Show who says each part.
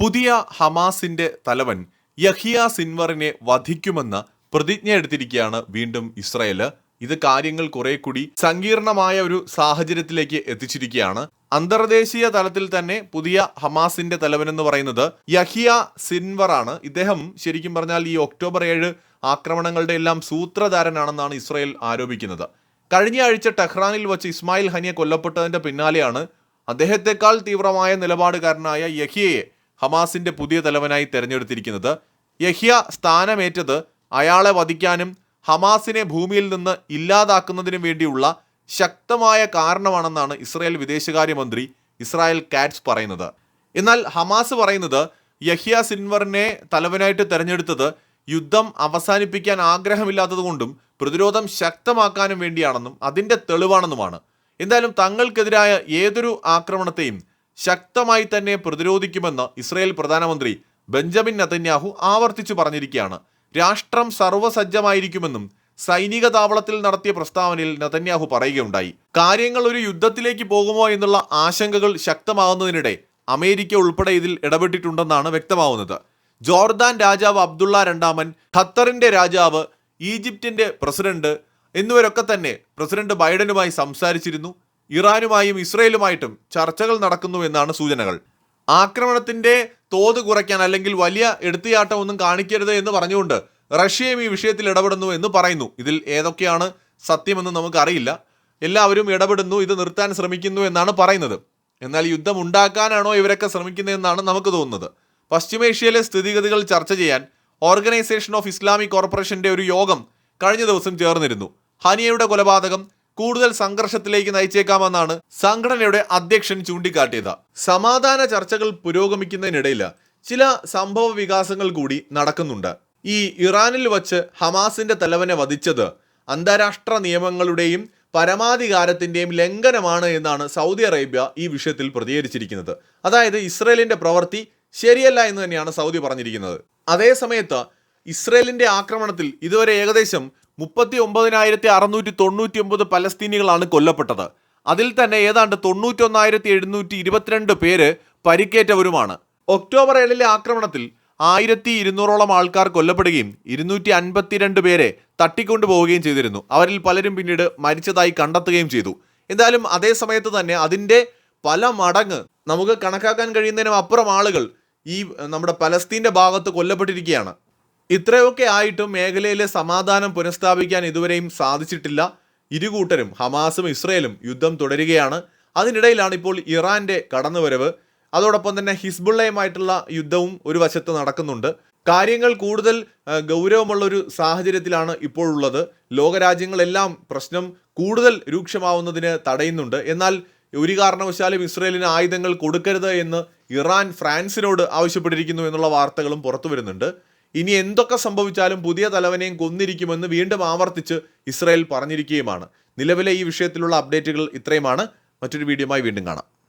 Speaker 1: പുതിയ ഹമാസിന്റെ തലവൻ യഹിയ സിൻവറിനെ വധിക്കുമെന്ന് പ്രതിജ്ഞ എടുത്തിരിക്കുകയാണ് വീണ്ടും ഇസ്രായേൽ ഇത് കാര്യങ്ങൾ കുറെ കൂടി സങ്കീർണമായ ഒരു സാഹചര്യത്തിലേക്ക് എത്തിച്ചിരിക്കുകയാണ്. അന്തർദേശീയ തലത്തിൽ തന്നെ പുതിയ ഹമാസിന്റെ തലവൻ എന്ന് പറയുന്നത് യഹിയ സിൻവർ ആണ് ഇദ്ദേഹം ശരിക്കും പറഞ്ഞാൽ ഈ ഒക്ടോബർ ഏഴ് ആക്രമണങ്ങളുടെ എല്ലാം സൂത്രധാരനാണെന്നാണ് ഇസ്രയേൽ ആരോപിക്കുന്നത്. കഴിഞ്ഞ ആഴ്ച ടെഹ്റാനിൽ വച്ച് ഇസ്മായിൽ ഹനിയ കൊല്ലപ്പെട്ടതിന്റെ പിന്നാലെയാണ് അദ്ദേഹത്തെക്കാൾ തീവ്രമായ നിലപാടുകാരനായ യഹിയയെ ഹമാസിന്റെ പുതിയ തലവനായി തെരഞ്ഞെടുത്തിരിക്കുന്നത്. യഹ്യ സ്ഥാനമേറ്റത് അയാളെ വധിക്കാനും ഹമാസിനെ ഭൂമിയിൽ നിന്ന് ഇല്ലാതാക്കുന്നതിനും വേണ്ടിയുള്ള ശക്തമായ കാരണമാണെന്നാണ് ഇസ്രായേൽ വിദേശകാര്യമന്ത്രി ഇസ്രായേൽ കാറ്റ്സ് പറയുന്നത്. എന്നാൽ ഹമാസ് പറയുന്നത് യഹ്യ സിൻവറിനെ തലവനായിട്ട് തെരഞ്ഞെടുത്തത് യുദ്ധം അവസാനിപ്പിക്കാൻ ആഗ്രഹമില്ലാത്തതുകൊണ്ടും പ്രതിരോധം ശക്തമാക്കാനും വേണ്ടിയാണെന്നും അതിന്റെ തെളിവാണെന്നുമാണ്. എന്തായാലും തങ്ങൾക്കെതിരായ ഏതൊരു ആക്രമണത്തെയും ശക്തമായി തന്നെ പ്രതിരോധിക്കുമെന്ന് ഇസ്രയേൽ പ്രധാനമന്ത്രി ബെഞ്ചമിൻ നതന്യാഹു ആവർത്തിച്ചു പറഞ്ഞിരിക്കുകയാണ്. രാഷ്ട്രം സർവസജ്ജമായിരിക്കുമെന്നും സൈനിക താവളത്തിൽ നടത്തിയ പ്രസ്താവനയിൽ നതന്യാഹു പറയുകയുണ്ടായി. കാര്യങ്ങൾ ഒരു യുദ്ധത്തിലേക്ക് പോകുമോ എന്നുള്ള ആശങ്കകൾ ശക്തമാകുന്നതിനിടെ അമേരിക്ക ഉൾപ്പെടെ ഇതിൽ ഇടപെട്ടിട്ടുണ്ടെന്നാണ് വ്യക്തമാവുന്നത്. ജോർദാൻ രാജാവ് അബ്ദുള്ള രണ്ടാമൻ ഖത്തറിന്റെ രാജാവ് ഈജിപ്തിന്റെ പ്രസിഡന്റ് എന്നിവരൊക്കെ തന്നെ പ്രസിഡന്റ് ബൈഡനുമായി സംസാരിച്ചിരുന്നു. ഇറാനുമായും ഇസ്രയേലുമായിട്ടും ചർച്ചകൾ നടക്കുന്നു എന്നാണ് സൂചനകൾ. ആക്രമണത്തിന്റെ തോത് കുറയ്ക്കാൻ അല്ലെങ്കിൽ വലിയ എടുത്തിയാട്ടം ഒന്നും കാണിക്കരുത് എന്ന് പറഞ്ഞുകൊണ്ട് റഷ്യയും ഈ വിഷയത്തിൽ ഇടപെടുന്നു എന്ന് പറയുന്നു. ഇതിൽ ഏതൊക്കെയാണ് സത്യമെന്ന് നമുക്കറിയില്ല. എല്ലാവരും ഇടപെടുന്നു ഇത് നിർത്താൻ ശ്രമിക്കുന്നു എന്നാണ് പറയുന്നത്. എന്നാൽ യുദ്ധം ഉണ്ടാക്കാനാണോ ഇവരൊക്കെ ശ്രമിക്കുന്നതെന്നാണ് നമുക്ക് തോന്നുന്നത്. പശ്ചിമേഷ്യയിലെ സ്ഥിതിഗതികൾ ചർച്ച ചെയ്യാൻ ഓർഗനൈസേഷൻ ഓഫ് ഇസ്ലാമിക് കോർപ്പറേഷന്റെ ഒരു യോഗം കഴിഞ്ഞ ദിവസം ചേർന്നിരുന്നു. ഹനിയയുടെ കൊലപാതകം കൂടുതൽ സംഘർഷത്തിലേക്ക് നയിച്ചേക്കാമെന്നാണ് സംഘടനയുടെ അധ്യക്ഷൻ ചൂണ്ടിക്കാട്ടിയത്. സമാധാന ചർച്ചകൾ പുരോഗമിക്കുന്നതിനിടയിൽ ചില സംഭവ വികാസങ്ങൾ കൂടി നടക്കുന്നുണ്ട്. ഈ ഇറാനിൽ വച്ച് ഹമാസിന്റെ തലവനെ വധിച്ചത് അന്താരാഷ്ട്ര നിയമങ്ങളുടെയും പരമാധികാരത്തിന്റെയും ലംഘനമാണ് എന്നാണ് സൗദി അറേബ്യ ഈ വിഷയത്തിൽ പ്രതികരിച്ചിരിക്കുന്നത്. അതായത് ഇസ്രയേലിന്റെ പ്രവൃത്തി ശരിയല്ല എന്ന് തന്നെയാണ് സൗദി പറഞ്ഞിരിക്കുന്നത്. അതേസമയത്ത് ഇസ്രയേലിന്റെ ആക്രമണത്തിൽ ഇതുവരെ ഏകദേശം മുപ്പത്തി ഒമ്പതിനായിരത്തി അറുന്നൂറ്റി തൊണ്ണൂറ്റി ഒമ്പത് പലസ്തീനികളാണ് കൊല്ലപ്പെട്ടത്. അതിൽ തന്നെ ഏതാണ്ട് തൊണ്ണൂറ്റൊന്നായിരത്തി എഴുന്നൂറ്റി ഇരുപത്തിരണ്ട് പേര് പരിക്കേറ്റവരുമാണ്. ഒക്ടോബർ ഏഴിലെ ആക്രമണത്തിൽ ആയിരത്തി ഇരുന്നൂറോളം ആൾക്കാർ കൊല്ലപ്പെടുകയും ഇരുന്നൂറ്റി അൻപത്തിരണ്ട് പേരെ തട്ടിക്കൊണ്ടുപോവുകയും ചെയ്തിരുന്നു. അവരിൽ പലരും പിന്നീട് മരിച്ചതായി കണ്ടെത്തുകയും ചെയ്തു. എന്തായാലും അതേ സമയത്ത് തന്നെ അതിന്റെ പല മടങ്ങ് നമുക്ക് കണക്കാക്കാൻ കഴിയുന്നതിനും അപ്പുറം ആളുകൾ ഈ നമ്മുടെ പലസ്തീന്റെ ഭാഗത്ത് കൊല്ലപ്പെട്ടിരിക്കുകയാണ്. ഇത്രയൊക്കെ ആയിട്ടും മേഖലയിലെ സമാധാനം പുനഃസ്ഥാപിക്കാൻ ഇതുവരെയും സാധിച്ചിട്ടില്ല. ഇരുകൂട്ടരും ഹമാസും ഇസ്രയേലും യുദ്ധം തുടരുകയാണ്. അതിനിടയിലാണ് ഇപ്പോൾ ഇറാന്റെ കടന്നുവരവ്. അതോടൊപ്പം തന്നെ ഹിസ്ബുള്ളയുമായിട്ടുള്ള യുദ്ധവും ഒരു വശത്ത് നടക്കുന്നുണ്ട്. കാര്യങ്ങൾ കൂടുതൽ ഗൗരവമുള്ള ഒരു സാഹചര്യത്തിലാണ് ഇപ്പോഴുള്ളത്. ലോകരാജ്യങ്ങളെല്ലാം പ്രശ്നം കൂടുതൽ രൂക്ഷമാവുന്നതിന് തടയുന്നുണ്ട്. എന്നാൽ ഒരു കാരണവശാലും ഇസ്രയേലിന് ആയുധങ്ങൾ കൊടുക്കരുത് എന്ന് ഇറാൻ ഫ്രാൻസിനോട് ആവശ്യപ്പെട്ടിരിക്കുന്നു എന്നുള്ള വാർത്തകളും പുറത്തു വരുന്നുണ്ട് ഇനി എന്തൊക്കെ സംഭവിച്ചാലും പുതിയ തലവനെയും കൊന്നിരിക്കുമെന്ന് വീണ്ടും ആവർത്തിച്ച് ഇസ്രായേൽ പറഞ്ഞിരിക്കുകയുമാണ്. നിലവിലെ ഈ വിഷയത്തിലുള്ള അപ്ഡേറ്റുകൾ ഇത്രയുമാണ്. മറ്റൊരു വീഡിയോയുമായി വീണ്ടും കാണാം.